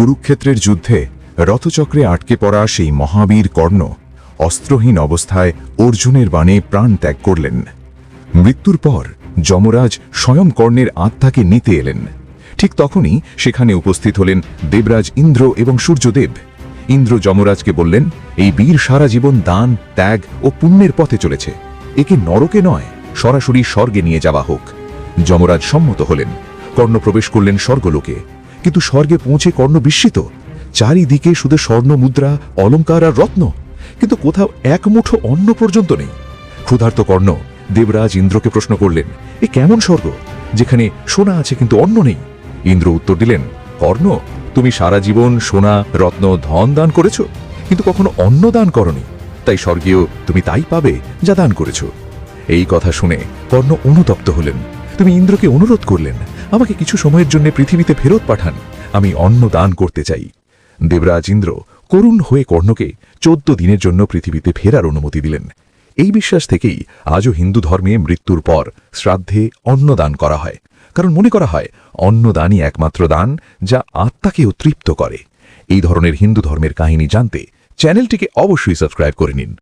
কুরুক্ষেত্রের যুদ্ধে রথচক্রে আটকে পড়া সেই মহাবীর কর্ণ অস্ত্রহীন অবস্থায় অর্জুনের বাণে প্রাণ ত্যাগ করলেন। মৃত্যুর পর যমরাজ স্বয়ং কর্ণের আত্মাকে নিতে এলেন। ঠিক তখনই সেখানে উপস্থিত হলেন দেবরাজ ইন্দ্র এবং সূর্যদেব। ইন্দ্র যমরাজকে বললেন, এই বীর সারা জীবন দান, ত্যাগ ও পুণ্যের পথে চলেছে। একে নরকে নয়, সরাসরি স্বর্গে নিয়ে যাওয়া হোক। যমরাজ সম্মত হলেন। কর্ণ প্রবেশ করলেন স্বর্গলোকে। কিন্তু স্বর্গে পৌঁছে কর্ণ বিস্মিত। চারিদিকে শুধু স্বর্ণ মুদ্রা, অলঙ্কার আর রত্ন। কিন্তু কোথাও এক মুঠো অন্ন পর্যন্ত নেই। ক্ষুধার্ত কর্ণ, দেবরাজ ইন্দ্রকে প্রশ্ন করলেন, এ কেমন স্বর্গ? যেখানে সোনা আছে কিন্তু অন্ন নেই? ইন্দ্র উত্তর দিলেন, কর্ণ, তুমি সারা জীবন সোনা, রত্ন, ধন দান করেছ, কিন্তু কখনো অন্ন দান করনি। তাই স্বর্গীয় তুমি তাই পাবে যা দান করেছ। এই কথা শুনে কর্ণ অনুতপ্ত হলেন। তুমি ইন্দ্রকে অনুরোধ করলেন আমাকে কিছু সময়ের জন্য পৃথিবীতে ফেরত পাঠান। আমি অন্ন দান করতে চাই। দেবরাজ ইন্দ্র করুণ হয়ে কর্ণকে চোদ্দ দিনের জন্য পৃথিবীতে ফেরার অনুমতি দিলেন। এই বিশ্বাস থেকেই আজও হিন্দু ধর্মে মৃত্যুর পর শ্রাদ্ধে অন্নদান করা হয়। কারণ মনে করা হয় অন্নদানই একমাত্র দান যা আত্মাকেও তৃপ্ত করে। এই ধরনের হিন্দু ধর্মের কাহিনী জানতে চ্যানেলটিকে অবশ্যই সাবস্ক্রাইব করে নিন।